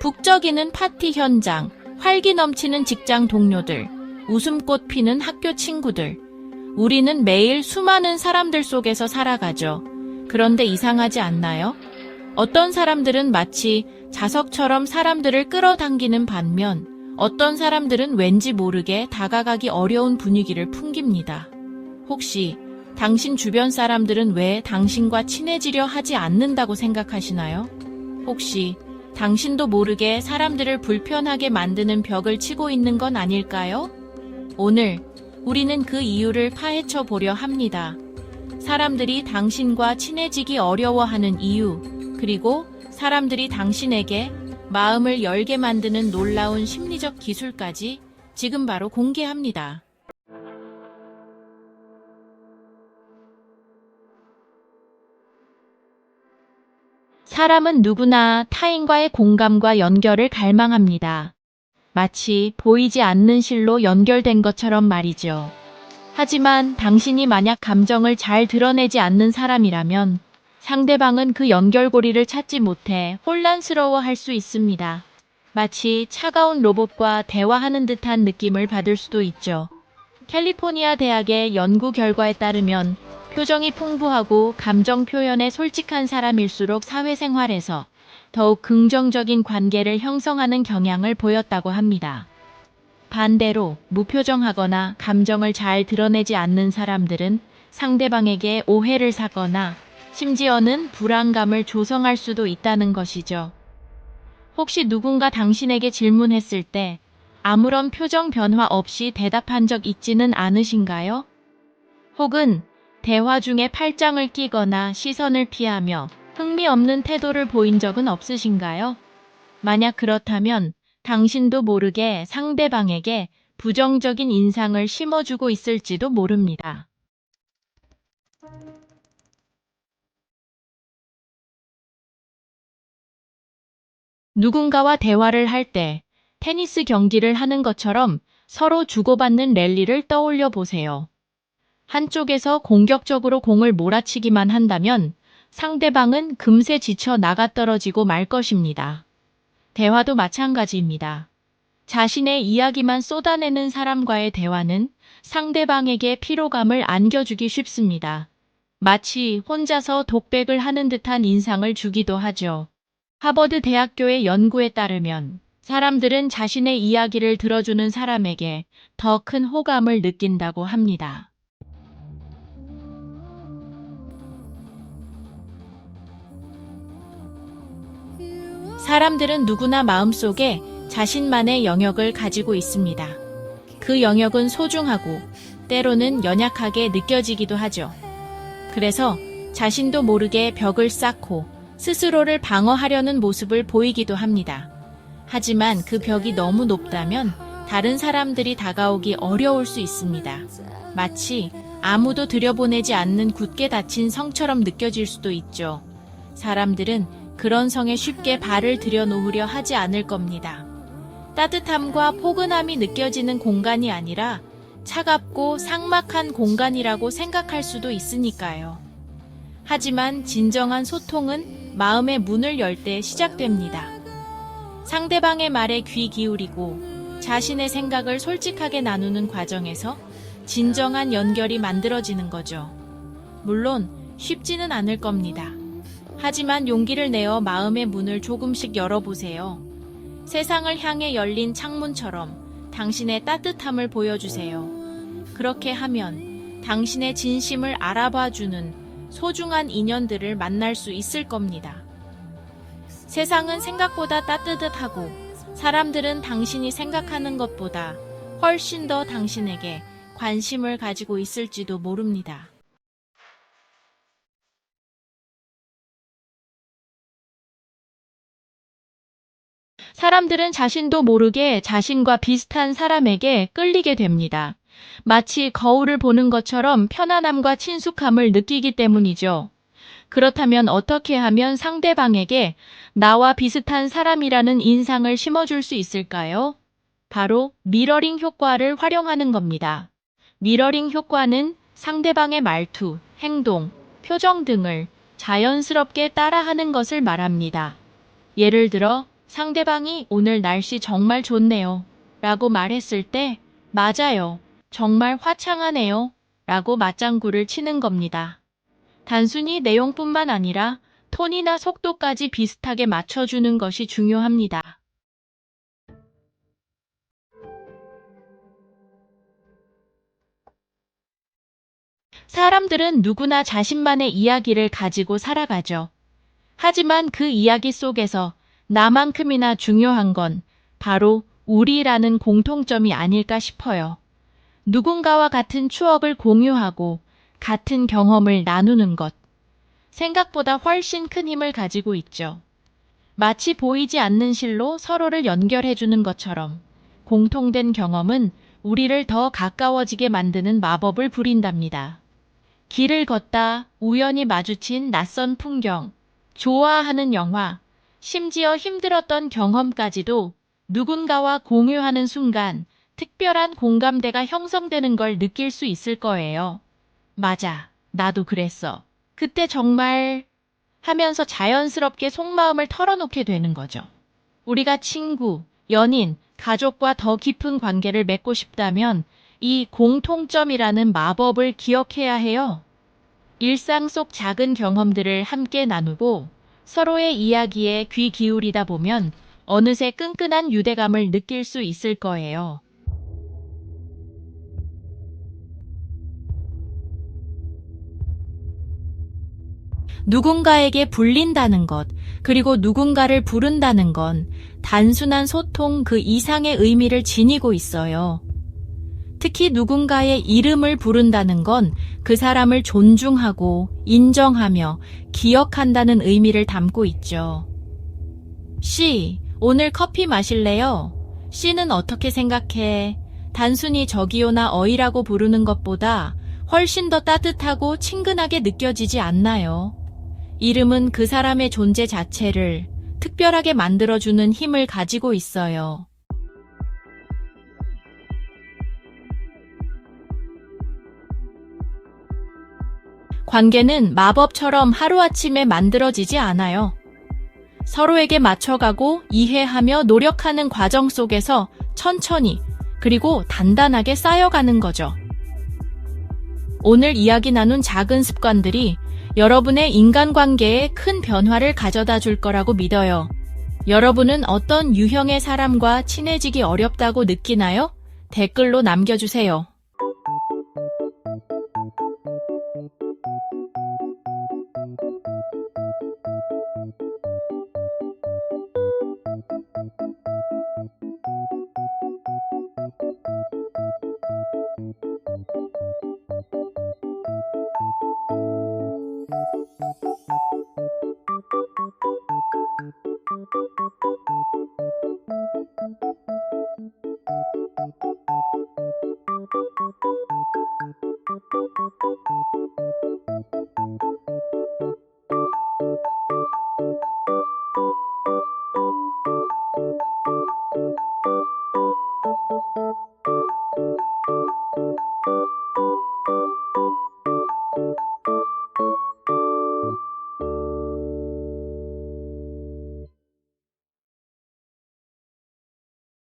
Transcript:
북적이는 파티 현장, 활기 넘치는 직장 동료들, 웃음꽃 피는 학교 친구들. 우리는 매일 수많은 사람들 속에서 살아가죠. 그런데 이상하지 않나요? 어떤 사람들은 마치 자석처럼 사람들을 끌어당기는 반면 어떤 사람들은 왠지 모르게 다가가기 어려운 분위기를 풍깁니다. 혹시 당신 주변 사람들은 왜 당신과 친해지려 하지 않는다고 생각하시나요? 혹시 당신도 모르게 사람들을 불편하게 만드는 벽을 치고 있는 건 아닐까요? 오늘 우리는 그 이유를 파헤쳐 보려 합니다. 사람들이 당신과 친해지기 어려워하는 이유, 그리고 사람들이 당신에게 마음을 열게 만드는 놀라운 심리적 기술까지 지금 바로 공개합니다. 사람은 누구나 타인과의 공감과 연결을 갈망합니다. 마치 보이지 않는 실로 연결된 것처럼 말이죠. 하지만 당신이 만약 감정을 잘 드러내지 않는 사람이라면 상대방은 그 연결고리를 찾지 못해 혼란스러워 할 수 있습니다. 마치 차가운 로봇과 대화하는 듯한 느낌을 받을 수도 있죠. 캘리포니아 대학의 연구 결과에 따르면 표정이 풍부하고 감정 표현에 솔직한 사람일수록 사회생활에서 더욱 긍정적인 관계를 형성하는 경향을 보였다고 합니다. 반대로 무표정하거나 감정을 잘 드러내지 않는 사람들은 상대방에게 오해를 사거나 심지어는 불안감을 조성할 수도 있다는 것이죠. 혹시 누군가 당신에게 질문했을 때 아무런 표정 변화 없이 대답한 적 있지는 않으신가요? 혹은 대화 중에 팔짱을 끼거나 시선을 피하며 흥미없는 태도를 보인 적은 없으신가요? 만약 그렇다면 당신도 모르게 상대방에게 부정적인 인상을 심어주고 있을지도 모릅니다. 누군가와 대화를 할 때 테니스 경기를 하는 것처럼 서로 주고받는 랠리를 떠올려 보세요. 한쪽에서 공격적으로 공을 몰아치기만 한다면 상대방은 금세 지쳐 나가 떨어지고 말 것입니다. 대화도 마찬가지입니다. 자신의 이야기만 쏟아내는 사람과의 대화는 상대방에게 피로감을 안겨주기 쉽습니다. 마치 혼자서 독백을 하는 듯한 인상을 주기도 하죠. 하버드 대학교의 연구에 따르면 사람들은 자신의 이야기를 들어주는 사람에게 더 큰 호감을 느낀다고 합니다. 사람들은 누구나 마음속에 자신만의 영역을 가지고 있습니다. 그 영역은 소중하고 때로는 연약하게 느껴지기도 하죠. 그래서 자신도 모르게 벽을 쌓고 스스로를 방어하려는 모습을 보이기도 합니다. 하지만 그 벽이 너무 높다면 다른 사람들이 다가오기 어려울 수 있습니다. 마치 아무도 들여보내지 않는 굳게 닫힌 성처럼 느껴질 수도 있죠. 사람들은 그런 성에 쉽게 발을 들여놓으려 하지 않을 겁니다. 따뜻함과 포근함이 느껴지는 공간이 아니라 차갑고 삭막한 공간이라고 생각할 수도 있으니까요. 하지만 진정한 소통은 마음의 문을 열 때 시작됩니다. 상대방의 말에 귀 기울이고 자신의 생각을 솔직하게 나누는 과정에서 진정한 연결이 만들어지는 거죠. 물론 쉽지는 않을 겁니다. 하지만 용기를 내어 마음의 문을 조금씩 열어보세요. 세상을 향해 열린 창문처럼 당신의 따뜻함을 보여주세요. 그렇게 하면 당신의 진심을 알아봐주는 소중한 인연들을 만날 수 있을 겁니다. 세상은 생각보다 따뜻하고 사람들은 당신이 생각하는 것보다 훨씬 더 당신에게 관심을 가지고 있을지도 모릅니다. 사람들은 자신도 모르게 자신과 비슷한 사람에게 끌리게 됩니다. 마치 거울을 보는 것처럼 편안함과 친숙함을 느끼기 때문이죠. 그렇다면 어떻게 하면 상대방에게 나와 비슷한 사람이라는 인상을 심어줄 수 있을까요? 바로 미러링 효과를 활용하는 겁니다. 미러링 효과는 상대방의 말투, 행동, 표정 등을 자연스럽게 따라하는 것을 말합니다. 예를 들어 상대방이 오늘 날씨 정말 좋네요. 라고 말했을 때 맞아요. 정말 화창하네요. 라고 맞장구를 치는 겁니다. 단순히 내용뿐만 아니라 톤이나 속도까지 비슷하게 맞춰주는 것이 중요합니다. 사람들은 누구나 자신만의 이야기를 가지고 살아가죠. 하지만 그 이야기 속에서 나만큼이나 중요한 건 바로 우리라는 공통점이 아닐까 싶어요. 누군가와 같은 추억을 공유하고 같은 경험을 나누는 것. 생각보다 훨씬 큰 힘을 가지고 있죠. 마치 보이지 않는 실로 서로를 연결해주는 것처럼 공통된 경험은 우리를 더 가까워지게 만드는 마법을 부린답니다. 길을 걷다 우연히 마주친 낯선 풍경, 좋아하는 영화, 심지어 힘들었던 경험까지도 누군가와 공유하는 순간 특별한 공감대가 형성되는 걸 느낄 수 있을 거예요. 맞아, 나도 그랬어. 그때 정말 하면서 자연스럽게 속마음을 털어놓게 되는 거죠. 우리가 친구, 연인, 가족과 더 깊은 관계를 맺고 싶다면 이 공통점이라는 마법을 기억해야 해요. 일상 속 작은 경험들을 함께 나누고 서로의 이야기에 귀 기울이다 보면 어느새 끈끈한 유대감을 느낄 수 있을 거예요. 누군가에게 불린다는 것, 그리고 누군가를 부른다는 건 단순한 소통 그 이상의 의미를 지니고 있어요. 특히 누군가의 이름을 부른다는 건 그 사람을 존중하고 인정하며 기억한다는 의미를 담고 있죠. 씨, 오늘 커피 마실래요? 씨는 어떻게 생각해? 단순히 저기요나 어이라고 부르는 것보다 훨씬 더 따뜻하고 친근하게 느껴지지 않나요? 이름은 그 사람의 존재 자체를 특별하게 만들어주는 힘을 가지고 있어요. 관계는 마법처럼 하루아침에 만들어지지 않아요. 서로에게 맞춰가고 이해하며 노력하는 과정 속에서 천천히 그리고 단단하게 쌓여가는 거죠. 오늘 이야기 나눈 작은 습관들이 여러분의 인간관계에 큰 변화를 가져다 줄 거라고 믿어요. 여러분은 어떤 유형의 사람과 친해지기 어렵다고 느끼나요? 댓글로 남겨주세요.